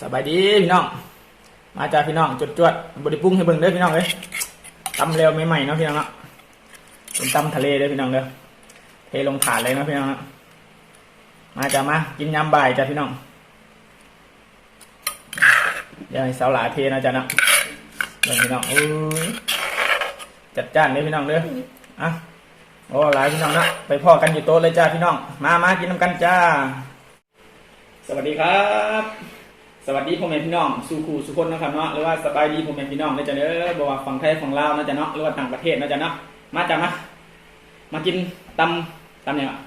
สบายดีพี่น้อง มาจากพี่น้องจดจวดบริปรุงให้เบิ่งเด้อพี่น้องเลยตำเร็วใหม่ๆเนาะพี่น้องเนาะเป็นตำทะเลเด้อพี่น้องเด้อเทลงถาดเลยเนาะพี่น้องเนาะมาจ้ามากินยำบ่ายจ้าพี่น้องเดี๋ยวให้สาวหลาเทนะจ้าเนาะเบิ่งพี่น้องอุ้ยจัดจ้านเลยพี่น้องเด้ออะโอ้หลายพี่น้องเนาะไปพ่อกันอยู่โต๊ะเลยจ้าพี่น้อง มามากินน้ำกันจ้า สวัสดีครับ สวัสดีพ่อแม่พี่น้องสู่ครูสุคนนะครับเนาะหรือว่าสบายดีพ่อแม่พี่น้องนะจ๊ะเด้อบอกว่าฝั่งไทยฝั่งลาวนะจ๊ะเนาะหรือว่าต่างประเทศนะจ๊ะเนาะมาจ้ะมามากินตำตำเนี่ยงอะ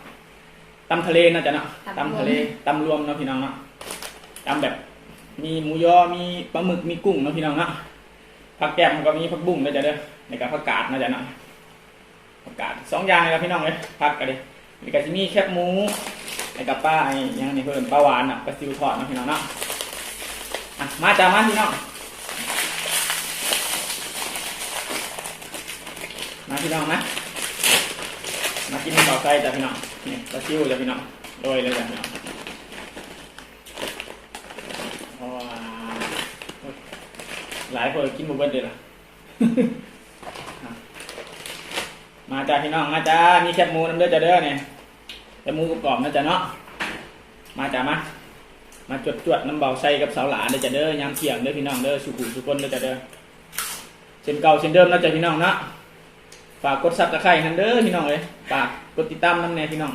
ตำทะเลนะจ๊ะเนาะตำรวมตำทะเลตำรวมเนาะพี่น้องเนาะตำแบบ มีหมูยอมีปลาหมึกมีกุ้งเนาะพี่น้องเนาะผักแกมก็มีผักบุ้งนะจ๊ะเด้อในกับผักกาดนะจ๊ะเนาะผักกาดสองอย่างเลยครับพี่น้องเลยผักกันเลยมีกะจิมีแคบหมูในกับป้าไอ้หยังนี่เพิ่นปลาหวานอะปลาซิวทอดเนาะพี่น้องเนาะ อะมาจ้ามาพี่น้องมาพี่น้องนะมากินต่อไก่จ้ะพี่น้องนี่ปลาซิวจ้ะพี่น้องโรยเลยจ้ะพี่น้องว้าวหลายคนกินบุเบิ้ลเลยล่ะอะมาจ้าพี่น้องมาจ้ามีแคบหมูน้ำเด้อดจ้ะเด้อเนี่ยแคบหมูกรอบนะจ้ะเนาะมาจ้ามา มาจวดจวดน้ำเบาใส่กับสาวหลานเด้อจ้ะเด้อยามเที่ยงเด้อพี่น้องเด้อสุขุมสุคนเด้อจ้ะเด้อเช่นเก่าเช่นเดิมนะจ้ะพี่น้องเนาะฝากกดซับตะไคร้หันเด้อพี่น้องเลยฝากกดติดตามน้ำแน่พี่น้อง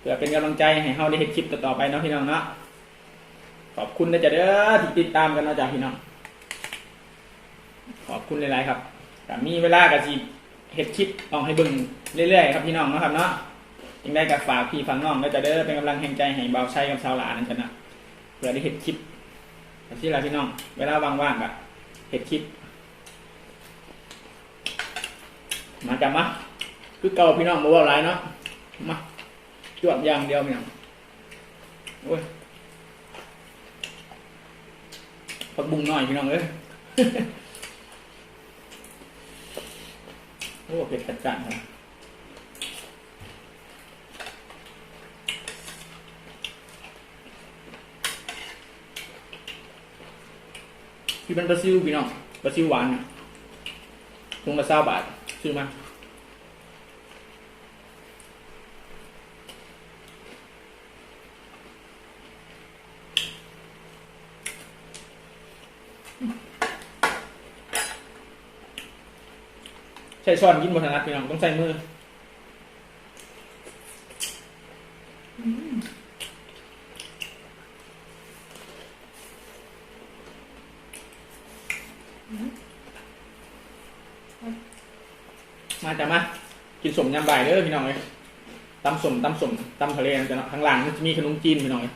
เพื่อเป็นกำลังใจให้เฮาได้เห็นคลิปต่อไปเนาะพี่น้องเนาะขอบคุณนะจ้ะเด้อที่ติดตามกันเนาะจ้ะพี่น้อง ขอบคุณหลายๆครับแต่มีเวลากับจีเห็ดคลิปออกให้บิ่งเรื่อยๆครับพี่น้องนะครับเนาะยังได้กับฝากพี่ฟังน้องนะจ้ะเด้อเป็นกำลังแห่งใจให้เบาใช้กับสาวหลานนั่นจ้ะนะ เพื่อได้เห็นคลิปที่ไรพี่น้อง เวลาว่างๆแบบเห็นคลิปมาจับมาคือเก่าพี่น้องมาว่าไรเนาะมาจวดอย่างเดียวพี่น้องโอ้ยผักบุ้งหน่อยพี่น้องเอ้ยโอ้เผ็ดจัดจ้านครับ ที่เป็นปลาซิวพี่น้องปลาซิวหวานน่ะถุงละเศ้าบาทซื้อมาใช้ช้อนกินบนถนัดพี่น้องต้องใช้มือ มาจ้ะมา กินสมยำบ่ายเด้อพี่น้องเลยตำสมตำสมตำทะเลนะจ๊ะเนาะข้างหลังมันจะมีขนมจีนพี่น้องเลย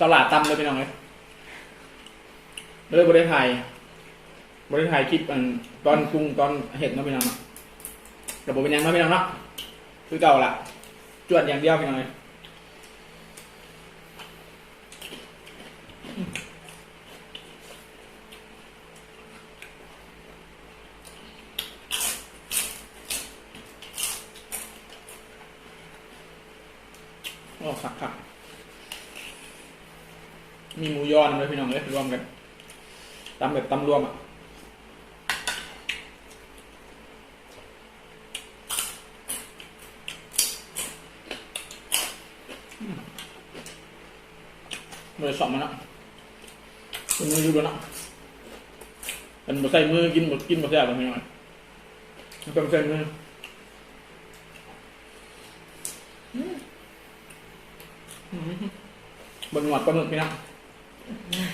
ตลาดตำเลยพี่น้องเลยเลยบริไทยบริไทยคลิปตอนปรุงตอนเห็ดนาะพี่น้องเนาะระบบเป็นยังเนาะพี่น้องเนาะคือเก่าละจวดอย่างเดียวพี่น้องเลย โอ้สักครับ มีหมูย อนด้วยพี่น้องเลยรวมกันตำแบบตำรวมอะมือสองมันอะเป็นมืออยู่บนอะเป็นบใส่มือกินหมดกินหมดแซ่บเลยพี่น้องมันต้องใส่มือบนหนวดปลาหมึกพี่น้อง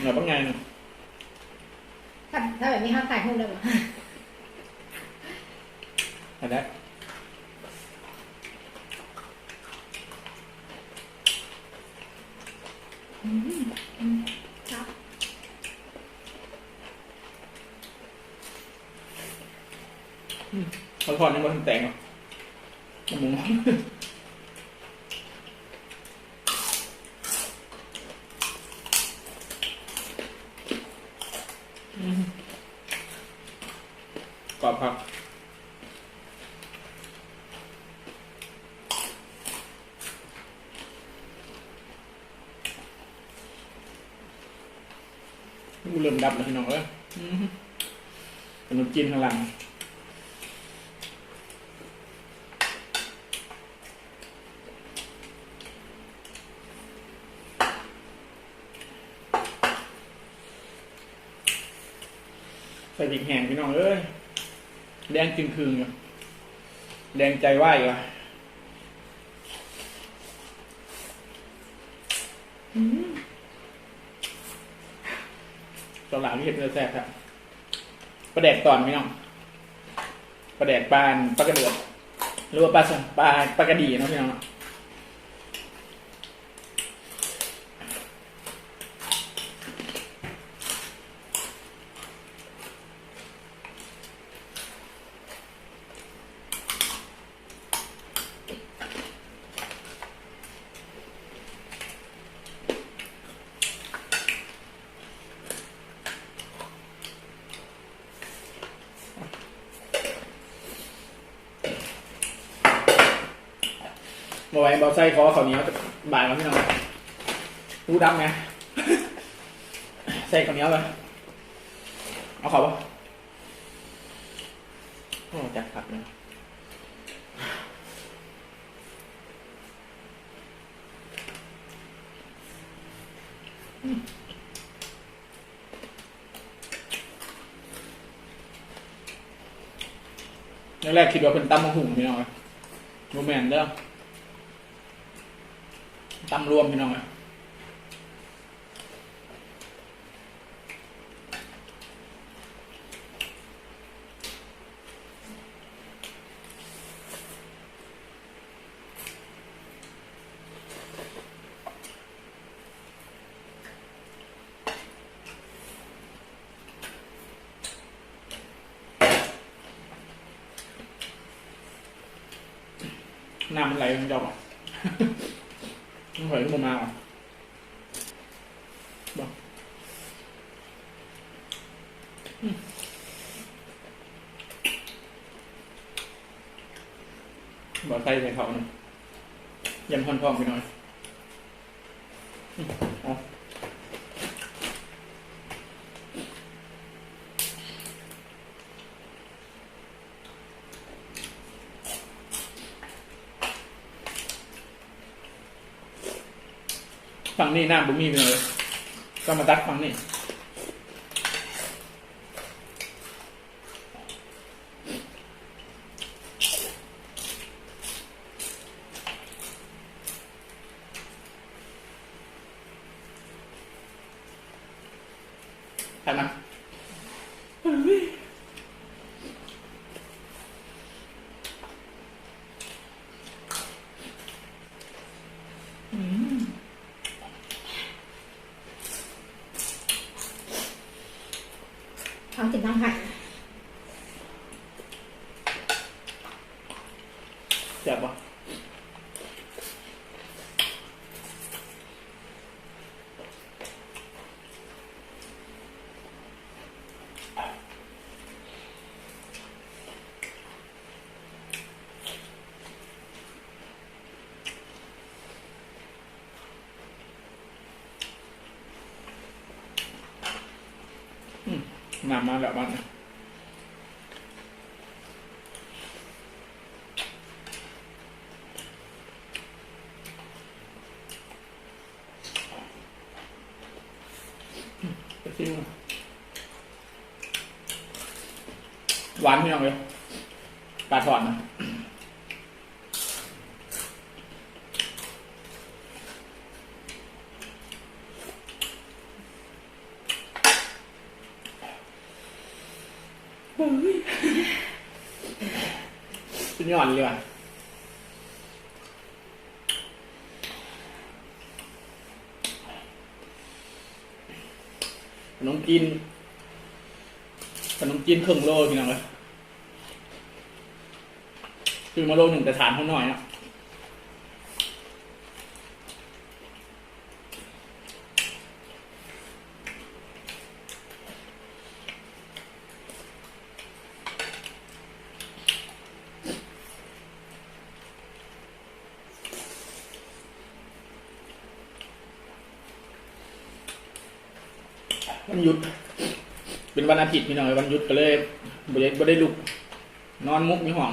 หนวดปลาไงนะถ้าถ้าแบบนี้เขาขายหุ้นเลยเหรออันนี้ครับเขาทอดนี่มันแต่งหรอหมู ครับ มูเริ่มดับแล้วพี่น้องเอ้ยขนมจีนข้างหลังใส่พริกแห้งพี่น้องเอ้ย แดงจึงคืงอยู่แดงใจไหวอยู่ตอนหลังที่เห็นเนื้อแซ่บครับปลาแดกตอนไม่น้องปลาแดกปลาปลากระเดือกหรือว่าปลาสปลาปลากระดีนะพี่น้อง ไว้บอไส้คอเขาวเหนี้ยวจะบ่ายแล้วพี่น้องรู้ดำไงใส่ข้าวเหนียวไปเอาเขาปะโอ้จัดผักเลยแรกๆคิดว่าเป็นตำมะหุ่งพี่น้องโมแมนเด้อำรวมพี่น้องอะน้ำมันไหลมันจะออก มันไหลขึ้นมาอะบอกบอกใส่ใส่เขาหน่อยยำพอนทองไปหน่อยอ๋อาฝั่งนี้น้ำบุมีไปเลยก็มาตักฝั่งนี้ใช่ไหมอืม ทำติดน้ำผัด เจ็บปะอืมน้ำมาแล้วบ้านนะไปซิมหวานพี่น้องเลยปลาทอดนะสุดยอดเลยว่ะขนมจีนขนมจีนครึ่งโลพี่น้องเลย คือมาโลหนึ่งแต่ฐานเขาหน่อยนะวันหยุด เป็นวันอาทิตย์พี่น้อยวันหยุดก็เลยไม่ได้บริเวณลุกนอนมุกมีห่วง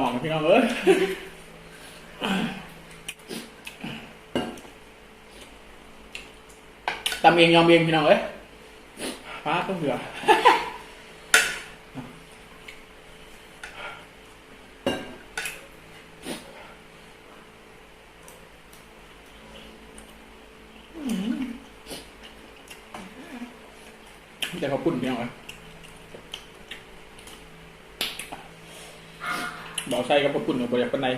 หอมพี่น้องเอ้ยตำเองยอมเองพี่น้องเอ้ยฟ้าต้องเหือ แต่เขาปุ่นเพี่น้องเอ้ยบอกใส่กับเขาปุ่นกับบริยากปันใด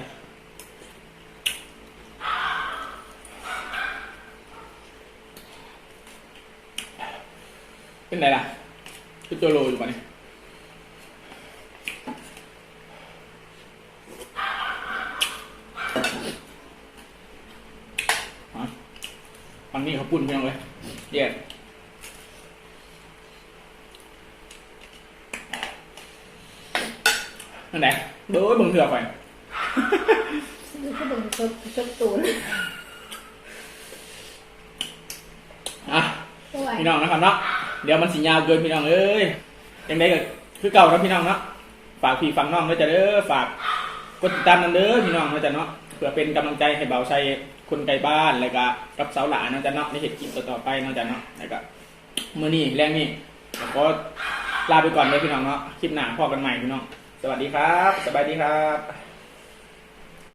เป็นไรล่ะเป็นตัวโลอยู่ปะเนี่ยอะฝั่งนี้เขาปุ่นพี่น้องเลยแยก นั่นแหละโดยบังเถื่อไปดูก็ดึงซุปซุปตูนอะพี่น้องนะครับเนาะเดี๋ยวมันสิยาวเกินพี่น้องเอ้ยยังไงก็คือเก่านะพี่น้องเนาะฝากพี่ฟังน้องด้วยจ้ะเด้อฝากกดติดตามนันเด้อพี่น้องด้วยจ้ะเนาะเพื่อเป็นกำลังใจให้เบาใส่คนไกลบ้านแล้วก็กับสาวหลานนะจ๊ะเนาะในเหตุกิจต่อๆไปนะจ๊ะเนาะแล้วก็มื้อนี้แรงนี่ก็ลาไปก่อนเลยพี่น้องเนาะคลิปหน้าพอกันใหม่พี่น้อง สวัสดีครับ สบายดีครับ